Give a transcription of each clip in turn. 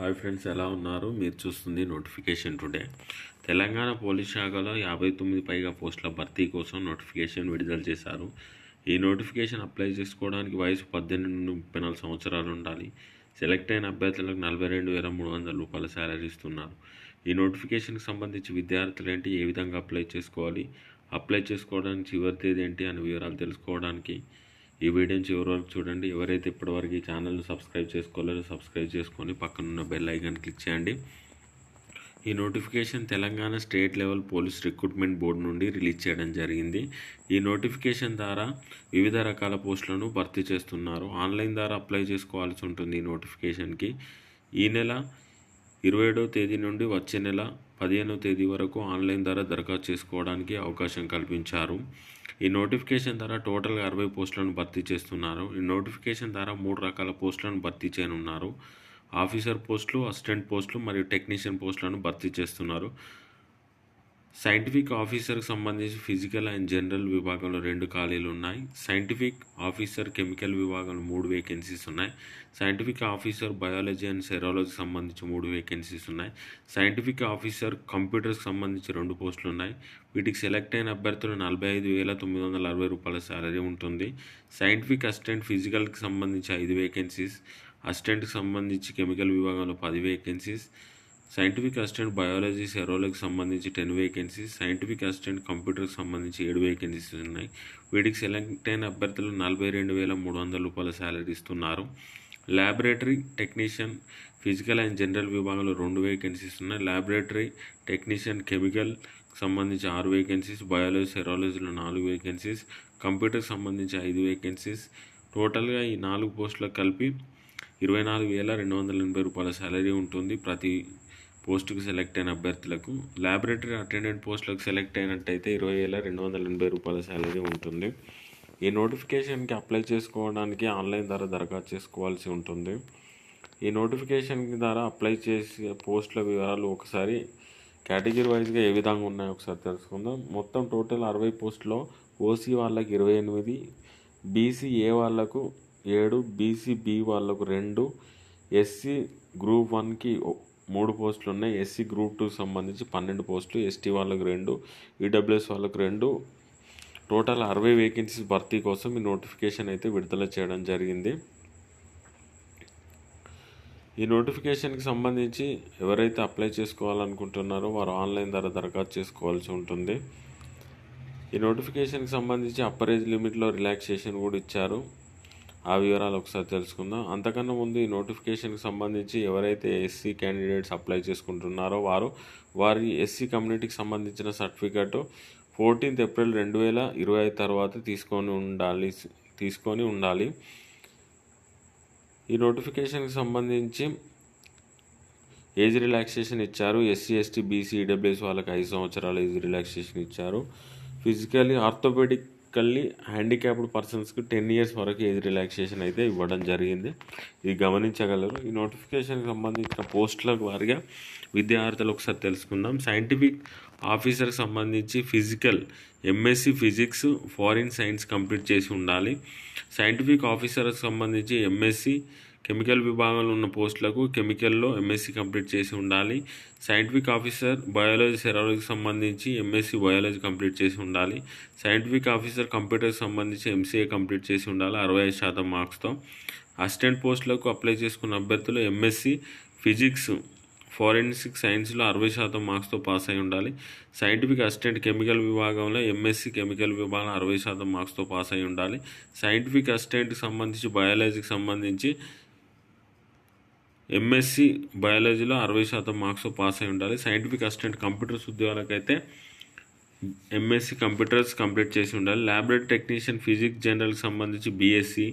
Hi friends ఎలా ఉన్నారు? మీరు చూస్తుంది నోటిఫికేషన్ టుడే తెలంగాణ పోలీస్ శాఖలో యాభై తొమ్మిది పైగా పోస్టుల భర్తీ కోసం నోటిఫికేషన్ విడుదల చేశారు. ఈ నోటిఫికేషన్ అప్లై చేసుకోవడానికి వయసు పద్దెనిమిది నుండి ముప్పై నాలుగు సంవత్సరాలు ఉండాలి. సెలెక్ట్ అయిన అభ్యర్థులకు నలభై రెండు వేల మూడు వందల రూపాయల శాలరీ ఇస్తున్నారు. ఈ నోటిఫికేషన్కి సంబంధించి విద్యార్థులు ఏంటి ఏ విధంగా అప్లై చేసుకోవాలి అప్లై చేసుకోవడానికి చివరి తేదీ ఏంటి అనే వివరాలు తెలుసుకోవడానికి ఈ వీడియోని చివరి వరకు చూడండి. ఎవరైతే ఇప్పటివరకు ఈ ఛానల్ని సబ్స్క్రైబ్ చేసుకోలేదో సబ్స్క్రైబ్ చేసుకొని పక్కనున్న బెల్ ఐకాన్ క్లిక్ చేయండి. ఈ notification Telangana state level police recruitment board నుండి రిలీజ్ చేయడం జరిగింది. ఈ నోటిఫికేషన్ ద్వారా వివిధ రకాల పోస్టులను భర్తీ చేస్తున్నారు. ఆన్లైన్ ద్వారా అప్లై చేసుకోవాల్సి ఉంటుంది ఈ నోటిఫికేషన్కి. ఈ నెల ఇరవై తేదీ నుండి వచ్చే నెల పదిహేనవ తేదీ వరకు ఆన్లైన్ ద్వారా దరఖాస్తు చేసుకోవడానికి అవకాశం కల్పించారు. ఈ నోటిఫికేషన్ ద్వారా టోటల్గా అరవై పోస్టులను భర్తీ చేస్తున్నారు. ఈ నోటిఫికేషన్ ద్వారా మూడు రకాల పోస్టులను భర్తీ చేయనున్నారు. ఆఫీసర్ పోస్టులు అసిస్టెంట్ పోస్టులు మరియు టెక్నీషియన్ పోస్టులను భర్తీ చేస్తున్నారు. సైంటిఫిక్ ఆఫీసర్కి సంబంధించి ఫిజికల్ అండ్ జనరల్ విభాగంలో రెండు ఖాళీలు ఉన్నాయి. సైంటిఫిక్ ఆఫీసర్ కెమికల్ విభాగంలో మూడు వేకెన్సీస్ ఉన్నాయి. సైంటిఫిక్ ఆఫీసర్ బయాలజీ అండ్ సెరాలజీకి సంబంధించి మూడు వేకెన్సీస్ ఉన్నాయి. సైంటిఫిక్ ఆఫీసర్ కంప్యూటర్కి సంబంధించి రెండు పోస్టులు ఉన్నాయి. వీటికి సెలెక్ట్ అయిన అభ్యర్థులు నలభై ఐదు వేల తొమ్మిది వందల అరవై రూపాయల శాలరీ ఉంటుంది. సైంటిఫిక్ అసిస్టెంట్ ఫిజికల్కి సంబంధించి ఐదు వేకెన్సీస్ అసిస్టెంట్కి సంబంధించి కెమికల్ విభాగంలో పది వేకెన్సీస్ సైంటిఫిక్ అసిస్టెంట్ బయాలజీ సెరోలకు సంబంధించి టెన్ వేకెన్సీస్ సైంటిఫిక్ అసిస్టెంట్ కంప్యూటర్కి సంబంధించి ఏడు వేకెన్సీస్ ఉన్నాయి. వీటికి సెలెక్ట్ అయిన అభ్యర్థులు నలభై రెండు వేల మూడు వందల రూపాయల శాలరీ ఇస్తున్నారు. Laboratory technician physical and general విభాగంలో రెండు వేకెన్సీస్ ఉన్నాయి. ల్యాబొరేటరీ టెక్నీషియన్ కెమికల్ సంబంధించి ఆరు వేకెన్సీస్ బయాలజీ సెరాలజీలో నాలుగు వేకెన్సీస్ కంప్యూటర్కి సంబంధించి ఐదు వేకెన్సీస్ టోటల్గా ఈ నాలుగు పోస్టులకు కలిపి ఇరవై నాలుగు వేల రెండు వందల ఎనభై రూపాయల శాలరీ ఉంటుంది. ప్రతి పోస్టుకు సెలెక్ట్ అయిన అభ్యర్థులకు ల్యాబొరేటరీ అటెండెంట్ పోస్టులకు సెలెక్ట్ అయినట్టయితే ఇరవై వేల రెండు వందల ఎనభై రూపాయల శాలరీ ఉంటుంది. ఈ నోటిఫికేషన్కి అప్లై చేసుకోవడానికి ఆన్లైన్ ద్వారా దరఖాస్తు చేసుకోవాల్సి ఉంటుంది. ఈ నోటిఫికేషన్ ద్వారా అప్లై చేసే పోస్టుల వివరాలు ఒకసారి కేటగిరీ వైజ్గా ఏ విధంగా ఉన్నాయో ఒకసారి తెలుసుకుందాం. మొత్తం టోటల్ అరవై పోస్టులో ఓసీ వాళ్ళకి ఇరవై ఎనిమిది బీసీ ఏ వాళ్ళకు ఏడు బీసీ బి వాళ్ళకు రెండు ఎస్సీ గ్రూప్ వన్కి మూడు పోస్టులు ఉన్నాయి. ఎస్సీ గ్రూప్ టూకి సంబంధించి పన్నెండు పోస్టులు ఎస్టీ వాళ్ళకు రెండు ఈడబ్ల్యూఎస్ వాళ్ళకు రెండు. టోటల్ అరవై వేకెన్సీస్ భర్తీ కోసం ఈ నోటిఫికేషన్ అయితే విడుదల చేయడం జరిగింది. ఈ నోటిఫికేషన్కి సంబంధించి ఎవరైతే అప్లై చేసుకోవాలనుకుంటున్నారో వారు ఆన్లైన్ ద్వారా దరఖాస్తు చేసుకోవాల్సి ఉంటుంది. ఈ నోటిఫికేషన్కి సంబంధించి అప్పర్ ఏజ్ లిమిట్లో రిలాక్సేషన్ కూడా ఇచ్చారు. ఆ వివరాలు ఒకసారి తెలుసుకుందాం. అంతకన్నా ముందు ఈ నోటిఫికేషన్కి సంబంధించి ఎవరైతే ఎస్సీ క్యాండిడేట్స్ అప్లై చేసుకుంటున్నారో వారు వారి ఎస్సీ కమ్యూనిటీకి సంబంధించిన సర్టిఫికెట్ ఫోర్టీన్త్ ఏప్రిల్ రెండు వేల ఇరవై ఐదు తర్వాత తీసుకొని ఉండాలి తీసుకొని ఉండాలి. ఈ నోటిఫికేషన్కి సంబంధించి ఏజ్ రిలాక్సేషన్ ఇచ్చారు. ఎస్సీ ఎస్టీ బీసీ ఈడబ్ల్యూఎస్ వాళ్ళకి ఐదు సంవత్సరాలు ఏజ్ రిలాక్సేషన్ ఇచ్చారు. ఫిజికల్లీ హ్యాండిక్యాప్డ్ పర్సన్స్కి టెన్ ఇయర్స్ వరకు ఏజ్ రిలాక్సేషన్ అయితే ఇవ్వడం జరిగింది. ఇది గమనించగలరు. ఈ నోటిఫికేషన్కి సంబంధించిన పోస్టుల వారిగా విద్యార్థులు ఒకసారి తెలుసుకుందాం. సైంటిఫిక్ ఆఫీసర్కి సంబంధించి physical MSc physics forensic science complete చేసి ఉండాలి. సైంటిఫిక్ ఆఫీసర్కి సంబంధించి ఎంఎస్సి కెమికల్ విభాగంలో ఉన్న పోస్టులకు కెమికల్లో ఎంఎస్సి కంప్లీట్ చేసి ఉండాలి. సైంటిఫిక్ ఆఫీసర్ బయాలజీ సెరాలజీకి సంబంధించి ఎంఎస్సి బయాలజీ కంప్లీట్ చేసి ఉండాలి. సైంటిఫిక్ ఆఫీసర్ కంప్యూటర్కి సంబంధించి ఎంసీఏ కంప్లీట్ చేసి ఉండాలి. అరవై ఐదు శాతం మార్క్స్తో. అసిస్టెంట్ పోస్టులకు అప్లై చేసుకున్న అభ్యర్థులు ఎంఎస్సి ఫిజిక్స్ ఫారెన్సిక్ సైన్స్లో అరవై శాతం మార్క్స్తో పాస్ అయి ఉండాలి. సైంటిఫిక్ అసిస్టెంట్ కెమికల్ విభాగంలో ఎంఎస్సి కెమికల్ విభాగంలో అరవై శాతం మార్క్స్తో పాస్ అయి ఉండాలి. సైంటిఫిక్ అసిస్టెంట్కి సంబంధించి బయాలజీకి సంబంధించి ఎంఎస్సి బయాలజీలో అరవై శాతం మార్క్స్ పాస్ అయి ఉండాలి. సైంటిఫిక్ అసిస్టెంట్ కంప్యూటర్స్ ఉద్యోగాలకైతే ఎంఎస్సి కంప్యూటర్స్ కంప్లీట్ చేసి ఉండాలి. ల్యాబొరేటరీ టెక్నీషియన్ ఫిజిక్స్ జనరల్కి సంబంధించి బీఎస్సీ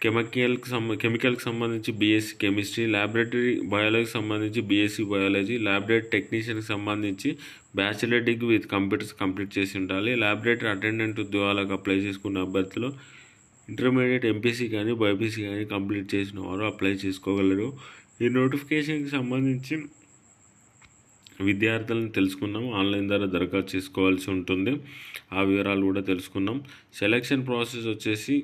కెమికల్కి సంబ కెమికల్కి సంబంధించి బీఎస్సీ కెమిస్ట్రీ ల్యాబొరేటరీ బయాలజీకి సంబంధించి బీఎస్సీ బయాలజీ ల్యాబొరేటరీ టెక్నీషియన్కి సంబంధించి bachelor degree with computers complete చేసి ఉండాలి. ల్యాబొరేటరీ అటెండెంట్ ఉద్యోగాలకు అప్లై చేసుకున్న అభ్యర్థులు ఇంటర్మీడియట్ ఎంపీసీ కానీ బైపీసీ కానీ కంప్లీట్ చేసిన వారు అప్లై చేసుకోగలరు. ఈ నోటిఫికేషన్కి సంబంధించి విద్యార్థులను తెలుసుకున్నాం ఆన్లైన్ ద్వారా దరఖాస్తు చేసుకోవాల్సి ఉంటుంది. ఆ వివరాలు కూడా తెలుసుకున్నాం సెలక్షన్ ప్రాసెస్ వచ్చేసి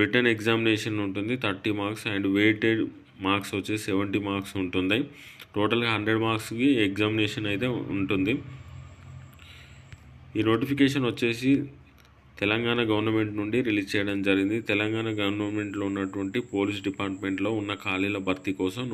రిటర్న్ ఎగ్జామినేషన్ ఉంటుంది. Thirty marks and weighted marks వచ్చేసి సెవెంటీ మార్క్స్ ఉంటుంది. టోటల్గా హండ్రెడ్ మార్క్స్కి ఎగ్జామినేషన్ అయితే ఉంటుంది. ఈ నోటిఫికేషన్ వచ్చేసి తెలంగాణ గవర్నమెంట్ నుండి రిలీజ్ చేయడం జరిగింది. తెలంగాణ గవర్నమెంట్లో ఉన్నటువంటి పోలీస్ డిపార్ట్మెంట్లో ఉన్న ఖాళీల భర్తీ కోసం